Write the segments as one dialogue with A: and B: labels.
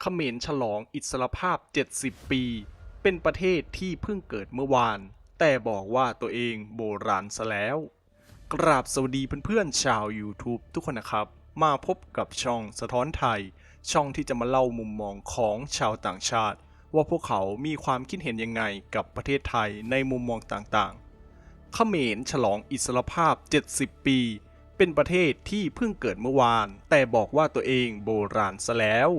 A: เขมรฉลองอิสรภาพ 70 ปี เป็นประเทศที่เพิ่งเกิดเมื่อวาน แต่บอกว่าตัวเองโบราณซะแล้ว กราบสวัสดีเพื่อนๆชาว YouTube ทุกคนนะครับ มาพบกับช่องสะท้อนไทย ช่องที่จะมาเล่ามุมมองของชาวต่างชาติ ว่าพวกเขามีความคิดเห็นยังไงกับประเทศไทยในมุมมองต่างๆ เขมรฉลองอิสรภาพ 70 ปี เป็นประเทศที่เพิ่งเกิดเมื่อวาน แต่บอกว่าตัวเองโบราณซะแล้ว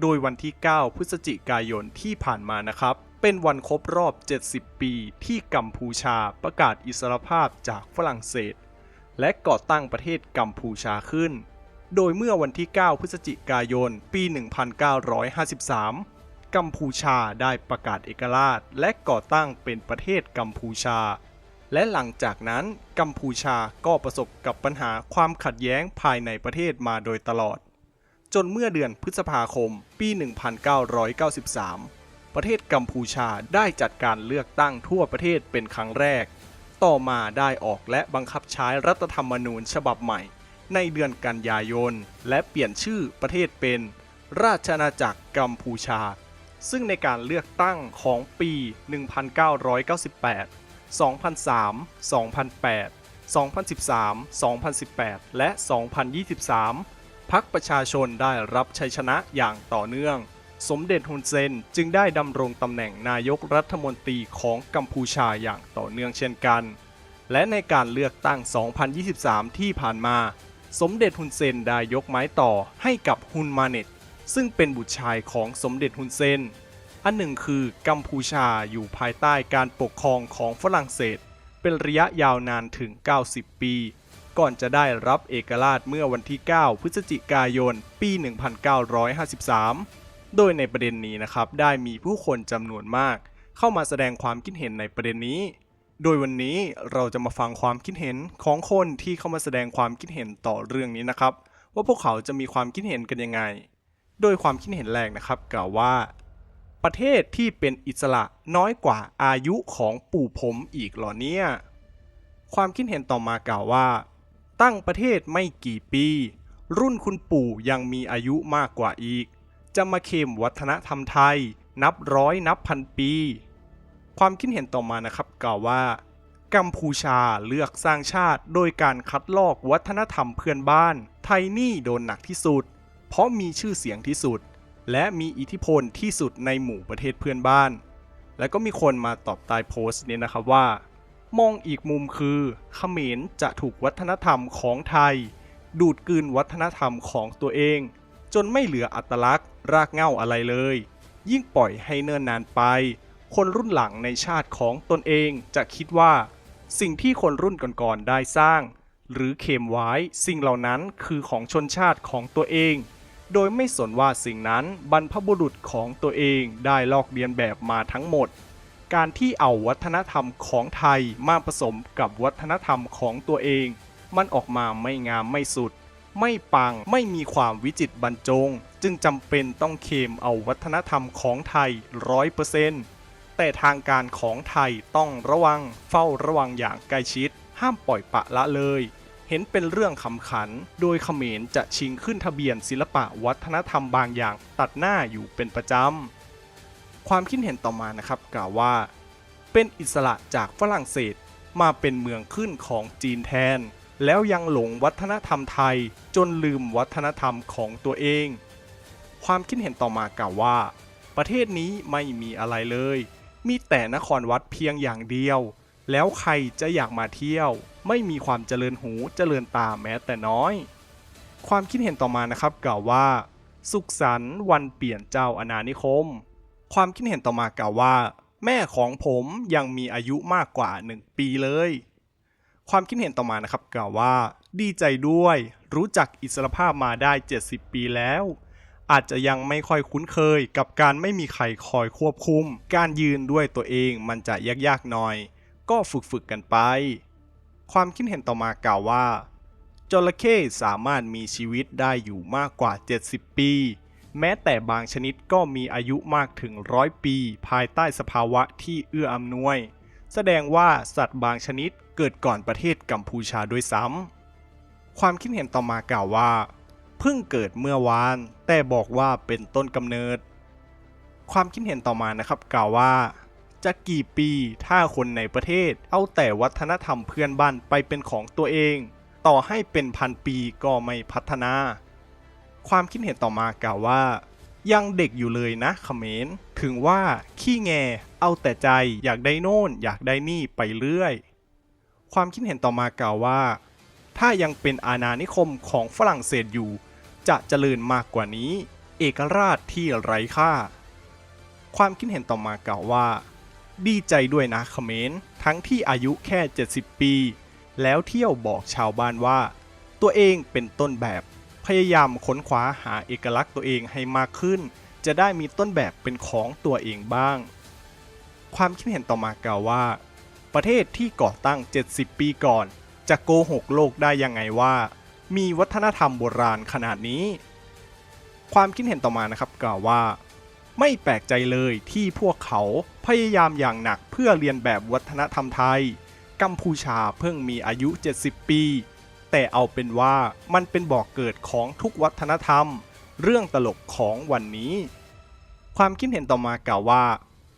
A: โดยวันที่ 9 พฤศจิกายนที่ผ่านมานะครับ เป็นวันครบรอบ 70 ปีที่กัมพูชาประกาศอิสรภาพจากฝรั่งเศส และก่อตั้งประเทศกัมพูชาขึ้น โดยเมื่อวันที่ 9 พฤศจิกายน ปี 1953 กัมพูชาได้ประกาศเอกราช และก่อตั้งเป็นประเทศกัมพูชา และหลังจากนั้นกัมพูชาก็ประสบกับปัญหาความขัดแย้งภายในประเทศมาโดยตลอด จนเมื่อเดือนพฤษภาคม ปี 1993 ประเทศกัมพูชาได้จัดการเลือกตั้งทั่วประเทศเป็นครั้งแรก ต่อมาได้ออกและบังคับใช้รัฐธรรมนูญฉบับใหม่ ในเดือนกันยายน และเปลี่ยนชื่อประเทศเป็น ราชอาณาจักรกัมพูชา ซึ่งในการเลือกตั้งของปี 1998 2003 2008 2013 2018 และ 2023 พักประชาชนได้รับชัยชนะอย่างต่อเนื่อง สมเด็จฮุนเซนจึงได้ดำรงตำแหน่งนายกรัฐมนตรีของกัมพูชาอย่างต่อเนื่องเช่นกัน และในการเลือกตั้ง 2023 ที่ผ่านมา สมเด็จฮุนเซนได้ยกไม้ต่อให้กับฮุนมาเน็ต ซึ่งเป็นบุตรชายของสมเด็จฮุนเซน อันหนึ่งคือกัมพูชาอยู่ภายใต้การปกครองของฝรั่งเศส เป็นระยะยาวนานถึง 90 ปี ก่อนจะได้รับเอกราชเมื่อวันที่ 9 พฤศจิกายน ปี 1953 โดยในประเด็นนี้นะครับได้มีผู้คนจำนวนมาก เข้ามาแสดงความคิดเห็นในประเด็นนี้ โดยวันนี้เราจะมาฟังความคิดเห็นของคนที่เข้ามาแสดงความคิดเห็นต่อเรื่องนี้นะครับ ว่าพวกเขาจะมีความคิดเห็นกันยังไง โดยความคิดเห็นแรกนะครับกล่าวว่า ประเทศที่เป็นอิสระน้อยกว่าอายุของปู่ผมอีกหรอเนี่ยความคิดเห็นต่อมากล่าวว่า ตั้งประเทศไม่กี่ปี รุ่นคุณปู่ยังมีอายุมากกว่าอีก จะมาเค็มวัฒนธรรมไทย นับร้อยนับพันปี ความคิดเห็นต่อมานะครับกล่าวว่า กัมพูชาเลือกสร้างชาติโดยการคัดลอกวัฒนธรรมเพื่อนบ้าน ไทยนี่โดนหนักที่สุด เพราะมีชื่อเสียงที่สุด และมีอิทธิพลที่สุดในหมู่ประเทศเพื่อนบ้าน แล้วก็มีคนมาตอบใต้โพสต์นี้นะครับว่า มองอีกมุมคือเขมรจะถูกวัฒนธรรมของไทย ดูดกลืนวัฒนธรรมของตัวเอง จนไม่เหลืออัตลักษณ์ รากเหง้าอะไรเลย ยิ่งปล่อยให้เนิ่นนานไป คนรุ่นหลังในชาติของตนเองจะคิดว่า สิ่งที่คนรุ่นก่อนๆได้สร้าง หรือเข็มไว้สิ่งเหล่านั้นคือของชนชาติของตัวเอง โดยไม่สนว่าสิ่งนั้นบรรพบุรุษของตัวเองได้ลอกเลียนแบบมาทั้งหมด การที่เอาวัฒนธรรมของไทยมาผสมกับวัฒนธรรมของตัวเอง มันออกมาไม่งามไม่สุด ไม่ปังไม่มีความวิจิตรบรรจง จึงจำเป็นต้องเคมเอาวัฒนธรรมของไทยร้อยเปอร์เซนต์แต่ทางการของไทยต้องระวังเฝ้าระวังอย่างใกล้ชิด ห้ามปล่อยปะละเลย เห็นเป็นเรื่องขำขัน โดยเขมรจะชิงขึ้นทะเบียนศิลปะวัฒนธรรมบางอย่างตัดหน้าอยู่เป็นประจำ ความคิดเห็นต่อมานะครับกล่าวว่า เป็นอิสระจากฝรั่งเศสมาเป็นเมืองขึ้นของจีนแทน แล้วยังหลงวัฒนธรรมไทยจนลืมวัฒนธรรมของตัวเอง ความคิดเห็นต่อมากล่าวว่า ประเทศนี้ไม่มีอะไรเลย มีแต่นครวัดเพียงอย่างเดียว แล้วใครจะอยากมาเที่ยว ไม่มีความเจริญหูเจริญตาแม้แต่น้อย ความคิดเห็นต่อมานะครับกล่าวว่า สุขสันต์วันเปลี่ยนเจ้าอาณานิคม ความคิดเห็นต่อมากล่าวว่า แม่ของผมยังมีอายุมากกว่า 1 ปีเลย ความคิดเห็นต่อมานะครับกล่าวว่า ดีใจด้วย รู้จักอิสรภาพมาได้ 70 ปีแล้ว อาจจะยังไม่ค่อยคุ้นเคยกับการไม่มีใครคอยควบคุม การยืนด้วยตัวเองมันจะยากๆหน่อย ก็ฝึกๆกันไป ความคิดเห็นต่อมากล่าวว่าจระเข้สามารถมีชีวิตได้อยู่มากกว่า 70 ปี แม้แต่บางชนิดก็มีอายุมากถึงร้อยปี ภายใต้สภาวะที่เอื้ออำนวย แสดงว่าสัตว์บางชนิดเกิดก่อนประเทศกัมพูชาด้วยซ้ำความคิดเห็นต่อมากล่าวว่าเพิ่งเกิดเมื่อวาน แต่บอกว่าเป็นต้นกำเนิด ความคิดเห็นต่อมานะครับกล่าวว่า จะกี่ปีถ้าคนในประเทศ เอาแต่วัฒนธรรมเพื่อนบ้านไปเป็นของตัวเอง ต่อให้เป็นพันปีก็ไม่พัฒนา ความคิดเห็นต่อมากล่าวว่า ยังเด็กอยู่เลยนะเขมรถึงว่าขี้แงเอาแต่ใจอยากได้โน่น อยากได้นี่ไปเรื่อย ความคิดเห็นต่อมากล่าวว่า ถ้ายังเป็นอาณานิคมของฝรั่งเศสอยู่ จะเจริญมากกว่านี้ เอกราชที่ไร้ค่า ความคิดเห็นต่อมากล่าวว่า ดีใจด้วยนะเขมรทั้งที่อายุแค่ 70 ปี แล้วเที่ยวบอกชาวบ้านว่า ตัวเองเป็นต้นแบบ พยายามค้นคว้าหาเอกลักษณ์ตัวเองให้มากขึ้น จะได้มีต้นแบบเป็นของตัวเองบ้าง ความคิดเห็นต่อมากล่าวว่า ประเทศที่ก่อตั้ง 70 ปีก่อน จะโกหกโลกได้ยังไงว่า มีวัฒนธรรมโบราณขนาดนี้ ความคิดเห็นต่อมานะครับกล่าวว่าไม่แปลกใจเลยที่พวกเขาพยายามอย่างหนักเพื่อเรียนแบบวัฒนธรรมไทย กัมพูชาเพิ่งมีอายุ 70 ปี แต่เอาเป็นว่ามันเป็นบ่อกเกิดของทุกวัฒนธรรม เรื่องตลกของวันนี้ ความคิดเห็นต่อมากล่าวว่า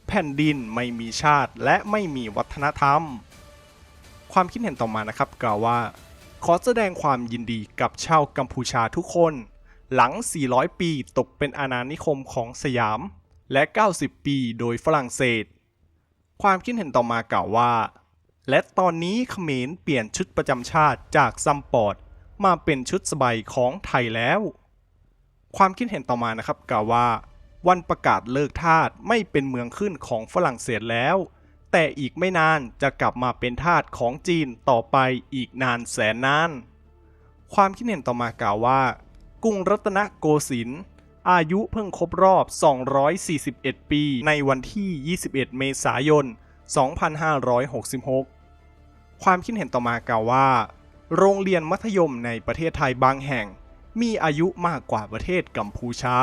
A: แผ่นดินไม่มีชาติและไม่มีวัฒนธรรม ความคิดเห็นต่อมานะครับกล่าวว่า ขอแสดงความยินดีกับชาวกัมพูชาทุกคน หลัง 400 ปีตกเป็นอาณานิคมของสยาม และ 90 ปีโดยฝรั่งเศส ความคิดเห็นต่อมากล่าวว่า และตอนนี้เขมรเปลี่ยนชุดประจำชาติจากซัมปอร์ตมาเป็นชุดสบายของไทยแล้ว ความคิดเห็นต่อมานะครับกล่าวว่า วันประกาศเลิกทาสไม่เป็นเมืองขึ้นของฝรั่งเศสแล้ว แต่อีกไม่นานจะกลับมาเป็นทาสของจีนต่อไปอีกนานแสนนาน ความคิดเห็นต่อมากล่าวว่า กรุงรัตนโกสินทร์อายุเพิ่งครบรอบ 241 ปี ในวันที่ 21 เมษายน 2566 ความคิดเห็นต่อมากล่าวว่า โรงเรียนมัธยมในประเทศไทยบางแห่ง มีอายุมากกว่าประเทศกัมพูชา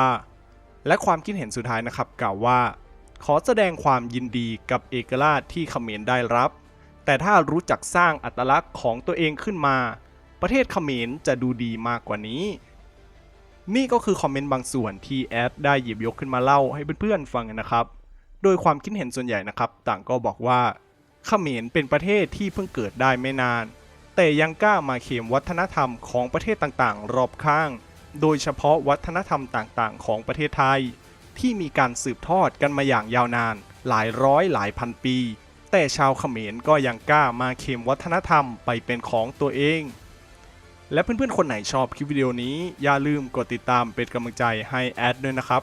A: และความคิดเห็นสุดท้ายนะครับกล่าวว่า ขอแสดงความยินดีกับเอกราชที่เขมรได้รับ แต่ถ้ารู้จักสร้างอัตลักษณ์ของตัวเองขึ้นมา ประเทศเขมรจะดูดีมากกว่านี้นี่ก็คือคอมเมนต์บางส่วนที่แอดได้หยิบยกขึ้นมาเล่าให้เพื่อนๆฟังนะครับ โดยความคิดเห็นส่วนใหญ่นะครับ ต่างก็บอกว่าเขมรเป็นประเทศที่เพิ่งเกิดได้ไม่นาน แต่ยังกล้ามาเข็มวัฒนธรรมของประเทศต่างๆ รอบข้าง โดยเฉพาะวัฒนธรรมต่างๆ ของประเทศไทย ที่มีการสืบทอดกันมาอย่างยาวนาน หลายร้อยหลายพันปี แต่ชาวเขมรก็ยังกล้ามาเข็มวัฒนธรรมไปเป็นของตัวเอง และเพื่อนๆคนไหนชอบคลิปวิดีโอนี้อย่าลืมกดติดตามเป็นกำลังใจให้แอดด้วยนะครับ